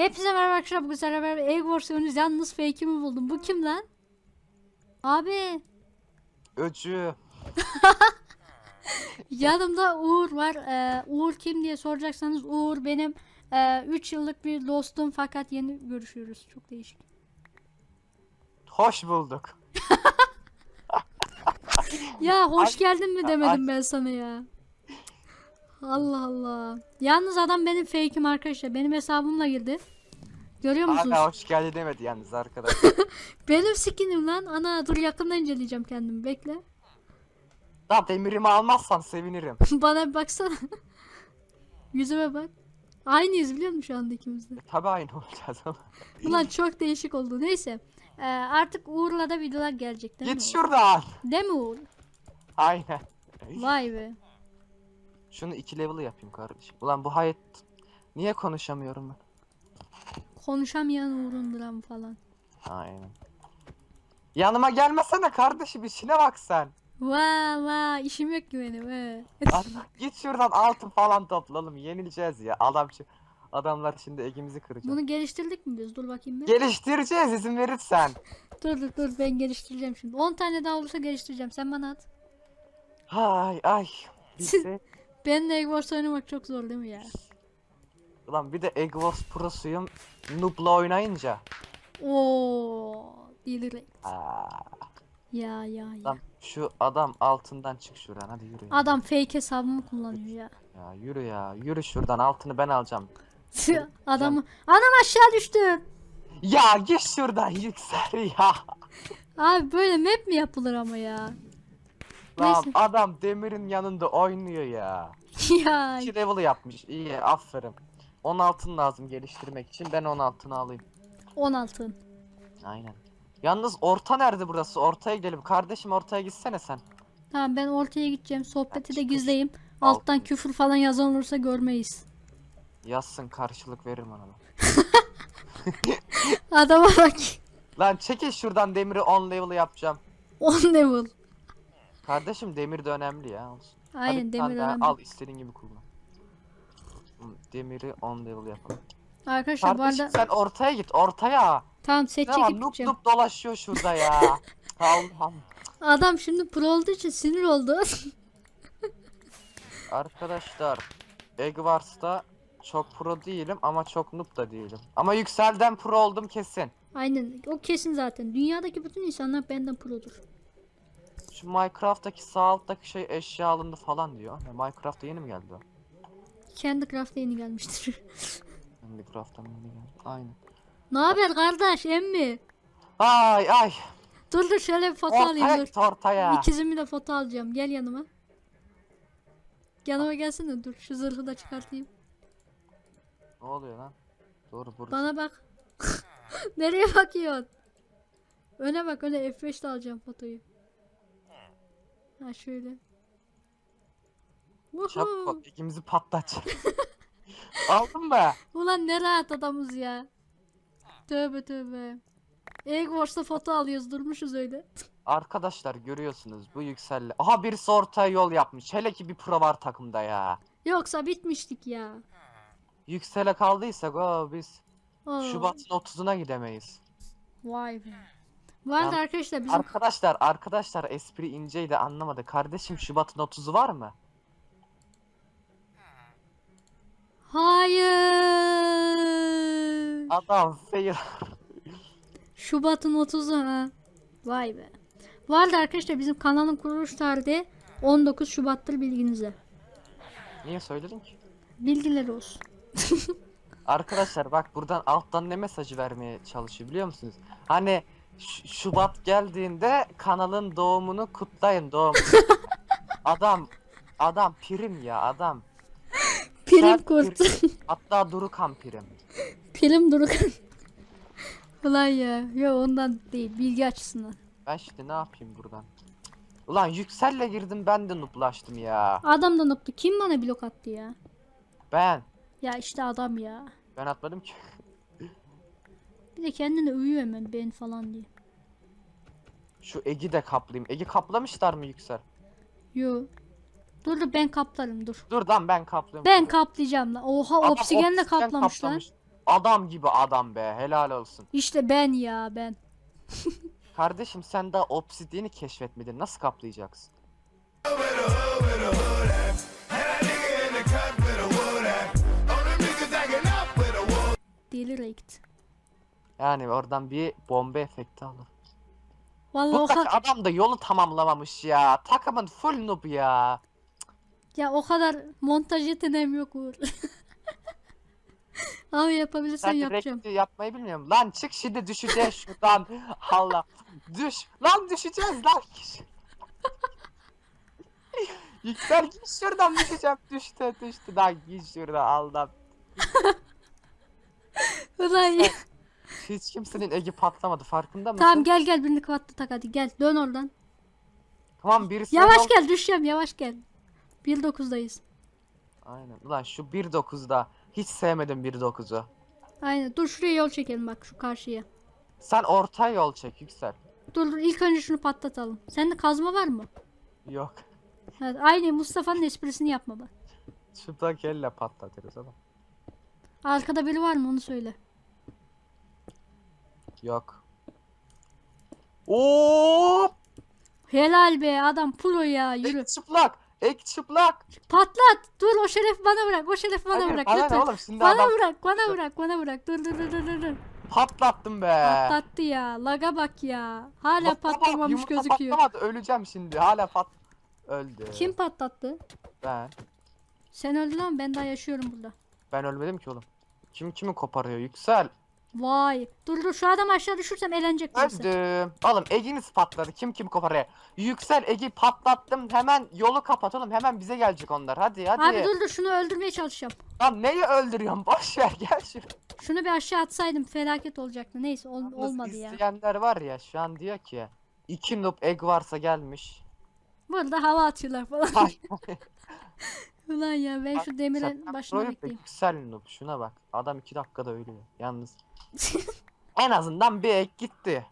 Hepinize merhaba arkadaşlar. Bugün sizlerle beraber Egg Wars oynuyoruz. Yalnız fake'imi buldum. Bu kim lan? Abi Öcü. yanımda Uğur var. Ee, Uğur kim diye soracaksanız Uğur benim 3 yıllık bir dostum fakat yeni görüşüyoruz. Çok değişik. Hoş bulduk. Ya hoş geldin mi demedim ben sana ya. Allah Allah. Yalnız adam benim fake'im arkadaşlar. Benim hesabımla girdi. Görüyor musunuz? Hala hoş geldin demedi yalnız arkadaş. Benim skinim lan. Ana dur yakından inceleyeceğim kendimi. Bekle. Daha demirimi almazsan sevinirim. Bana bir baksana. Yüzüme bak. Aynıyız biliyor musun şu anda ikimiz de? Tabi aynı olacağız ama. Ulan çok değişik oldu. Neyse. Ee, artık Uğur'la da videolar gelecek değil Git mi? şuradan. Değil mi Uğur? Aynen. Vay be. Şunu iki level yapayım kardeşim. Ulan bu hayat... Niye konuşamıyorum ben? Konuşamayan Uğur'un dramı falan. Aynen. Yanıma gelmesene kardeşim işine bak sen. Vay vay işim yok ki benim. he. Git şuradan altın falan toplayalım. Yenileceğiz ya. Adam Adamlar şimdi egimizi kıracak. Bunu geliştirdik mi biz? Dur bakayım bir. Geliştireceğiz izin verirsen. dur dur dur ben geliştireceğim şimdi. 10 tane daha olursa geliştireceğim. Sen bana at. Ay ay. Bitti. Benimle Egg Wars oynamak çok zor değil mi ya? Ulan bir de Egg Wars Pro'suyum. Noob'la oynayınca. Oo, delirect. Aa, Ya ya ya. lan şu adam altından çık şuradan hadi yürü. Ya. Adam fake hesabımı kullanıyor ya. ya yürü ya. Yürü şuradan altını ben alacağım. Adamı anam aşağı düştü. Ya git şuradan yüksel ya. Abi böyle map mi yapılır ama ya? Lan Neyse. adam demirin yanında oynuyor ya. ya 2 level yapmış. İyi aferin. 10 altın lazım geliştirmek için. Ben 10 altını alayım. 16. Aynen. Yalnız orta nerede burası? Ortaya gidelim. Kardeşim ortaya gitsene sen. Tamam ben ortaya gideceğim. Sohbeti de gizleyeyim. Alttan Altın. küfür falan yazan olursa görmeyiz. Yazsın karşılık veririm ona. da. Adama bak. Lan çekil şuradan demiri 10 level yapacağım. 10 level. Kardeşim demir de önemli ya. Olsun. Hadi Aynen tane demir önemli. Al istediğin gibi kullan. Demiri 10 level yapalım. Arkadaşlar bu Kardeşim arada sen ortaya git ortaya. tamam set Ne çekip gideceğim. noob dolaşıyor şurada ya. Allah'ım. Adam şimdi pro olduğu için sinir oldu. Arkadaşlar Egg Wars'ta çok pro değilim ama çok noob da değilim. Ama yükselden pro oldum kesin. Aynen o kesin zaten. Dünyadaki bütün insanlar benden produr. Şu Minecraft'taki sağ alttaki şey eşya alındı falan diyor. Ne, Minecraft'a yeni mi geldi o? Kendi craft'a yeni gelmiştir. Minecraft'a mı yeni geldi? Aynen. ne haber kardeş emmi? Ay ay. Dur dur şöyle bir foto alayım Ortaya dur. git ortaya. İkizimi de foto alacağım. Gel yanıma. Yanıma gelsene dur şu zırhı da çıkartayım. Ne oluyor lan? Doğru burası. Bana bak. Nereye bakıyorsun? Öne bak öne F5'te alacağım fotoyu. Ha şöyle. Woohoo. ol, ikimizi patlat. Aldın mı? Ulan ne rahat adamız ya. Tövbe tövbe. Egg Wars'ta foto alıyoruz durmuşuz öyle. Arkadaşlar görüyorsunuz bu yükselle. Aha birisi ortaya yol yapmış. Hele ki bir pro var takımda ya. Yoksa bitmiştik ya. Yüksele kaldıysak o biz Oo, Şubat'ın 30'una gidemeyiz. Vay be. Bu arada Ya- arkadaşlar bizim Arkadaşlar arkadaşlar espri inceydi anlamadı. Kardeşim Şubat'ın 30'u var mı? Hayır. Adam fail. Şubat'ın 30'u ha. Vay be. Bu arada arkadaşlar bizim kanalın kuruluş tarihi 19 Şubat'tır bilginize. Niye söyledin ki? Bilgiler olsun. Arkadaşlar bak buradan alttan ne mesajı vermeye çalışıyor biliyor musunuz? Hani Ş- Şubat geldiğinde kanalın doğumunu kutlayın doğum. adam adam prim ya adam. Prim Sen kurt. prim. Hatta Durukan prim. Prim Durukan. Ulan ya. Yok ondan değil. Bilgi açısından. Ben şimdi ne yapayım buradan? Ulan yükselle girdim ben de nuplaştım ya. Adam da nokta. Kim bana blok attı ya? Ben. Ya işte adam ya. Ben atmadım ki. Bir de kendini övüyor hemen ben falan diye. Şu Egi de kaplayayım. Egi kaplamışlar mı yüksel? Yo. Dur dur ben kaplarım dur. Dur lan ben kaplıyorum. Ben kaplayacağım lan. Oha Adam obsigenle obsidyen kaplamış lan. kaplamış. adam gibi adam be helal olsun. İşte ben ya ben. Kardeşim sen daha obsidiyeni keşfetmedin nasıl kaplayacaksın? Yani oradan bir bomba efekti alır. Vallahi o Mutlaka kadar adam da yolu tamamlamamış ya. Takımın full noob ya. ya o kadar montaj yeteneğim yok Uğur. Abi yapabilirsen Sen yapacağım. direkti yapmayı bilmiyorum. Lan çık şimdi düşeceğiz şuradan. Allah. Düş. Lan düşeceğiz lan. Yüksel git şuradan düşeceğim. Düştü düştü. Lan git şuradan Allah. Ulan ya. Hiç kimsenin egi patlamadı farkında mısın? Tamam gel gel birini kapattı tak hadi gel dön oradan. Tamam birisi Yavaş gel düşeceğim yavaş gel. 1.9'dayız. Aynen. Ulan şu 1.9'da hiç sevmedim 1.9'u. Aynen dur şuraya yol çekelim bak şu karşıya. Sen orta yol çek Yüksel. Dur dur ilk önce şunu patlatalım. Sende kazma var mı? Yok. Evet, aynı Mustafa'nın esprisini yapma bak. Çıplak elle patlatırız oğlum. Arkada biri var mı onu söyle. Yok. Oo! Helal be adam pro ya yürü. Ek çıplak. Ek çıplak. Patlat. Dur o şeref bana bırak. O şeref bana Hayır, bırak bana ne lütfen. oğlum şimdi Bana adam bırak, bana bırak, bana bırak. Dur dur dur dur dur. patlattım be. Patlattı ya. Laga bak ya. Hala patlamamış gözüküyor. Patlamadı öleceğim şimdi. Hala pat öldü. Kim patlattı? Ben. Sen öldün ama ben daha yaşıyorum burada. Ben ölmedim ki oğlum. Kim kimi koparıyor? Yüksel. Vay. Dur dur şu adam aşağı düşürsem eğlenecek burası. Öldüm. Oğlum Ege'niz patladı. Kim kim koparıyor? Yüksel Ege patlattım. Hemen yolu kapat oğlum. Hemen bize gelecek onlar. Hadi hadi. Abi dur dur şunu öldürmeye çalışacağım. Lan neyi öldürüyorsun? Boş ver gel şuraya. Şunu bir aşağı atsaydım felaket olacaktı. Neyse ol- Yalnız olmadı ya. İzleyenler var ya şu an diyor ki iki noob egg varsa gelmiş. Burada hava atıyorlar falan. Ulan ya ben şu demirin başına bekleyeyim. Yüksel noob şuna bak. Adam iki dakikada ölüyor. Yalnız. en azından bir egg gitti.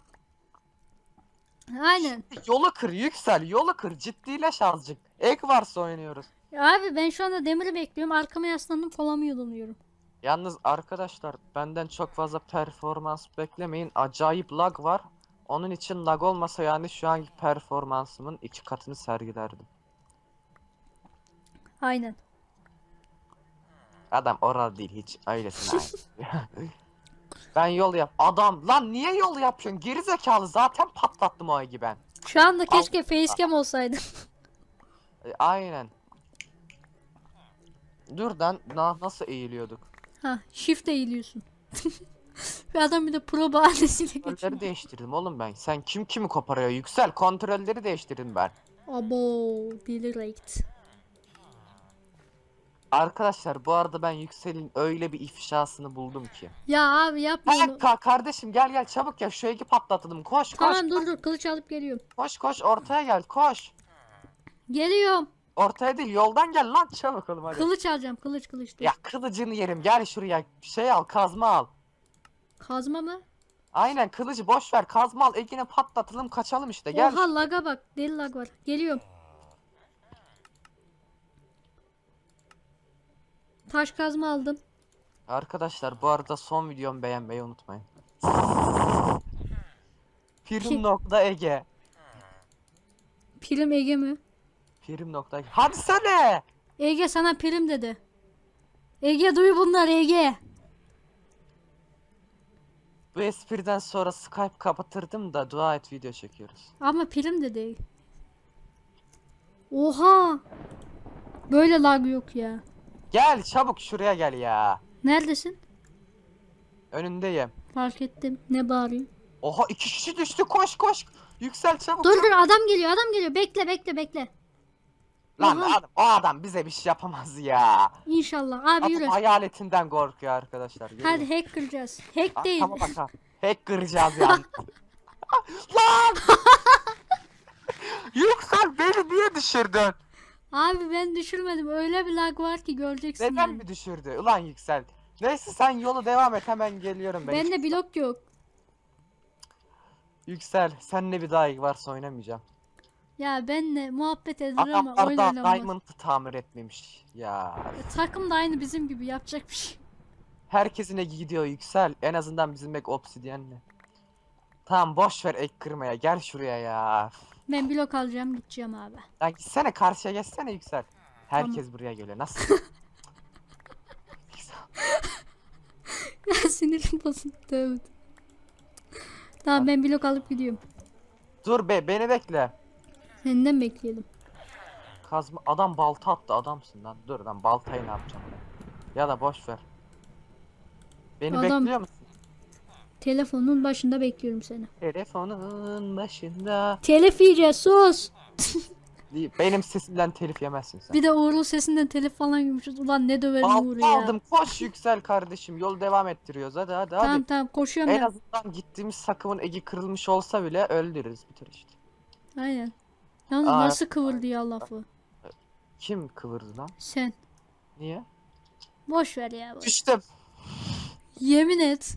Aynen. Yolu kır yüksel yolu kır ciddileş azıcık. Egg varsa oynuyoruz. Abi ben şu anda demiri bekliyorum. Arkama yaslandım kolama yudumluyorum. Yalnız arkadaşlar benden çok fazla performans beklemeyin. Acayip lag var. Onun için lag olmasa yani şu anki performansımın iki katını sergilerdim. Aynen. Adam orada değil hiç öylesine. aynı. ben yol yap. Adam lan niye yol yapıyorsun? Geri zekalı zaten patlattım o egi ben. Şu anda keşke facecam olsaydı. E, aynen. Durdan na nasıl eğiliyorduk? ha shift eğiliyorsun. Ve adam bir de pro bahanesiyle geçiyor. Kontrolleri değiştirdim oğlum ben. Sen kim kimi koparıyor? Yüksel kontrolleri değiştirdim ben. Abo delirekt. Arkadaşlar bu arada ben Yüksel'in öyle bir ifşasını buldum ki. Ya abi yapma Ha, onu. ka- kardeşim gel gel çabuk ya şu egi patlatalım. Koş koş Tamam dur dur kılıç alıp geliyorum. koş koş ortaya gel koş. Geliyorum. Ortaya değil yoldan gel lan çabuk oğlum hadi. Kılıç alacağım kılıç kılıç dur. Ya kılıcını yerim gel şuraya şey al kazma al. Kazma mı? Aynen kılıcı boş ver kazma al egini patlatalım kaçalım işte gel. Oha laga bak deli lag var. Geliyorum. Taş kazma aldım. Arkadaşlar bu arada son videomu beğenmeyi unutmayın. Prim nokta Ege. Prim Ege mi? Prim nokta Ege. Hadi sene. Ege sana prim dedi. Ege duy bunlar Ege. Bu espriden sonra Skype kapatırdım da dua et video çekiyoruz. Ama prim dedi. Oha. Böyle lag yok ya. Gel çabuk şuraya gel ya. Neredesin? Önündeyim. Fark ettim. Ne bağırıyor? Oha iki kişi düştü koş koş. Yüksel çabuk. Dur dur adam geliyor adam geliyor. Bekle bekle bekle. Lan adam, o adam bize bir şey yapamaz ya. İnşallah. Abi Adam yürü. hayaletinden korkuyor arkadaşlar. Yürü. Hadi hack kıracağız. Hack Ah, değil. Tamam bakalım. Hack kıracağız yani. Lan! Yüksel beni niye düşürdün? Abi ben düşürmedim. Öyle bir lag var ki göreceksin Neden yani. mi düşürdü? Ulan Yüksel. Neyse sen yolu devam et hemen geliyorum ben. Bende blok yok. Yüksel senle bir daha varsa oynamayacağım. Ya benle muhabbet edilir ama Adamlar da. Diamond'ı tamir etmemiş. Ya. E, Takım da aynı bizim gibi yapacak bir şey. Herkesin egi gidiyor yüksel. En azından bizim ek obsidyenle. Tamam boş ver ek kırmaya. Gel şuraya ya. Ben blok alacağım gideceğim abi. Lan gitsene karşıya geçsene yüksel. Herkes buraya geliyor. Nasıl? Sinirim bozuldu. Evet. Tamam ben blok alıp gidiyorum. Dur be beni bekle. Senden bekleyelim. Kazma adam balta attı adamsın lan. Dur lan baltayı ne yapacağım ben? Ya da boş ver. Beni Adam- bekliyor musun? Telefonun başında bekliyorum seni. Telefonun başında. Telif yiyeceğiz sus. Benim sesimden telif yemezsin sen. Bir de Uğur'un sesinden telif falan yemişiz. Ulan ne döverim Uğur'u Balta ya. aldım koş yüksel kardeşim. Yol devam ettiriyoruz hadi hadi hadi. Tamam tamam koşuyorum En ben. azından gittiğimiz sakımın egi kırılmış olsa bile öldürürüz bitir işte. Aynen. Yalnız Aa. nasıl kıvırdı ya lafı. Kim kıvırdı lan? Sen. Niye? Boş ver ya. boş. Düştüm. Yemin et.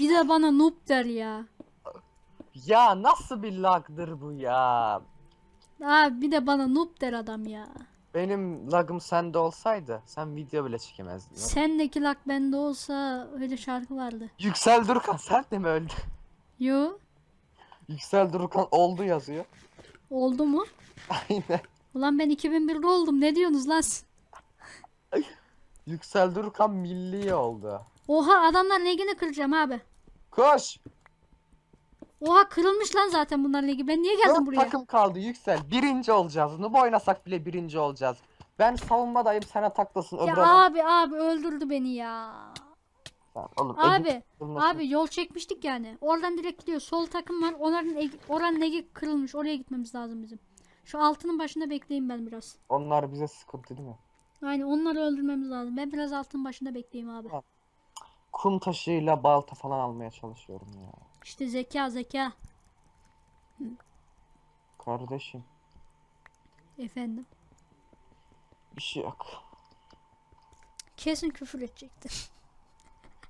Bir de bana noob der ya. Ya nasıl bir lagdır bu ya? Abi bir de bana noob der adam ya. Benim lagım sende olsaydı sen video bile çekemezdin. Sendeki lak bende olsa öyle şarkı vardı. Yüksel Durkan sen de mi öldün? Yo. Yüksel Durkan oldu yazıyor. Oldu mu? Aynen. Ulan ben 2001'de oldum. Ne diyorsunuz lan? Yüksel Durkan milli oldu. Oha adamlar legini kıracağım abi. Koş. Oha kırılmış lan zaten bunların legi. Ben niye geldim Dört buraya? takım kaldı Yüksel. Birinci olacağız. Noob oynasak bile birinci olacağız. Ben savunmadayım sen ataktasın. Ya Öbür adam- abi abi öldürdü beni ya. Lan Oğlum, Abi Ege kırılmasın. abi yol çekmiştik yani. Oradan direkt gidiyor. Sol takım var. Onların egi, oranın egi kırılmış. Oraya gitmemiz lazım bizim. Şu altının başında bekleyeyim ben biraz. Onlar bize sıkıntı değil mi? Aynen onları öldürmemiz lazım. Ben biraz altın başında bekleyeyim abi. Kum taşıyla balta falan almaya çalışıyorum ya. İşte zeka zeka. Kardeşim Efendim. bir şey yok. Kesin küfür edecekti.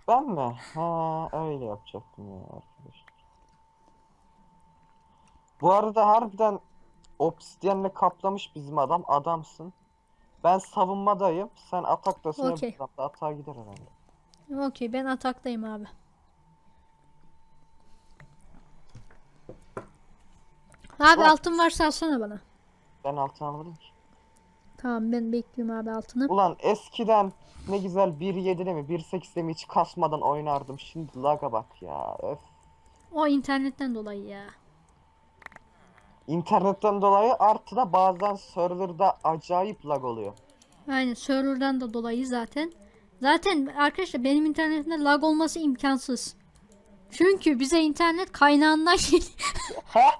Ben mi? Ha öyle yapacaktım ya arkadaşlar. Bu arada harbiden obsidyenle kaplamış bizim adam. Adamsın. Ben savunmadayım. Sen ataktasın. öbür Okey. tarafta Atağa gider herhalde. Okey ben ataktayım abi. Abi Bak. altın varsa alsana bana. Ben altın almadım ki. Tamam ben bekliyorum abi altını. Ulan eskiden ne güzel 1.7'de mi 1.8'de mi hiç kasmadan oynardım. Şimdi laga bak ya. Öf. O internetten dolayı ya. İnternetten dolayı artı da bazen serverda acayip lag oluyor. Aynen serverdan da dolayı zaten. Zaten arkadaşlar benim internetimde lag olması imkansız. Çünkü bize internet kaynağından geliyor.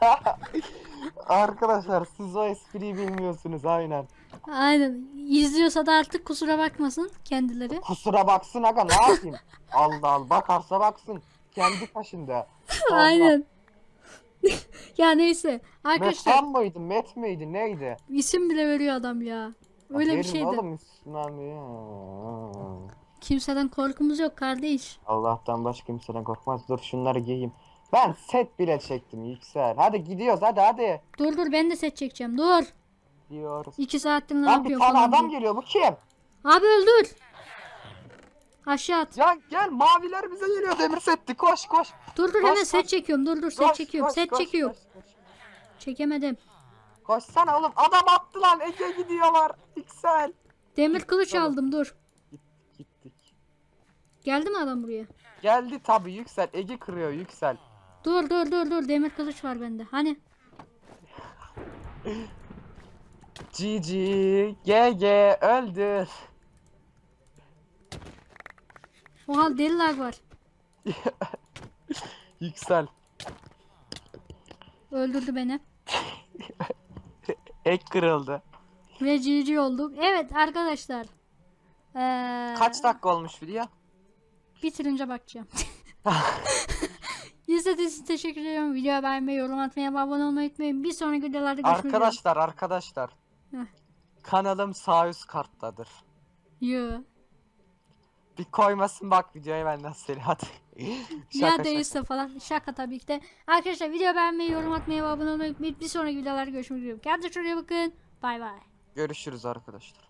Arkadaşlar siz o espriyi bilmiyorsunuz aynen. Aynen. İzliyorsa da artık kusura bakmasın kendileri. Kusura baksın aga ne yapayım? Allah Allah bakarsa baksın. Kendi kaşında. Allah. Aynen. ya neyse. Arkadaşlar Metan mıydı? Met miydi? Neydi? isim bile veriyor adam ya. Öyle bir şeydi. Oğlum İslam. Kimseden korkumuz yok kardeş. Allah'tan başka kimseden korkmaz. Dur şunları giyeyim. Ben set bile çektim Yüksel. Hadi gidiyoruz hadi hadi. Dur dur ben de set çekeceğim. Dur. Diyoruz. İki saattir ne Lan bir yapıyor tane falan adam diye. geliyor bu kim? Abi öldür. Aşağı at. Ya gel maviler bize geliyor demir setti koş koş. Dur dur Koş, hemen koş. set çekiyorum. Dur dur set Koş, çekiyorum. koş, set koş, çekiyorum. koş, koş. Çekemedim. Koşsana oğlum adam attı lan Ege gidiyorlar. Yüksel. Demir kılıç Oğlum. aldım dur. Gittik. Geldi mi adam buraya? Geldi tabi Yüksel. Ege kırıyor Yüksel. Dur dur dur dur demir kılıç var bende. Hani GG GG öldür. oha deli lag var. Yüksel. Öldürdü beni. Ek kırıldı. Ve GG olduk. Evet arkadaşlar. Ee, Kaç dakika olmuş video? Bitirince bakacağım. İzlediğiniz için teşekkür ediyorum. Videoya beğenmeyi, yorum atmayı abone olmayı unutmayın. Bir sonraki videolarda görüşmek üzere. Arkadaşlar arkadaşlar. Heh. Kanalım sağ üst karttadır. Yo. Bir koymasın bak videoya benden seni hadi. Ya değilse falan. Şaka tabii ki de. Arkadaşlar video beğenmeyi, yorum atmayı ve abone olmayı unutmayın. Bir sonraki videolarda görüşmek üzere. Kendinize iyi bakın. Bay bay. Görüşürüz arkadaşlar.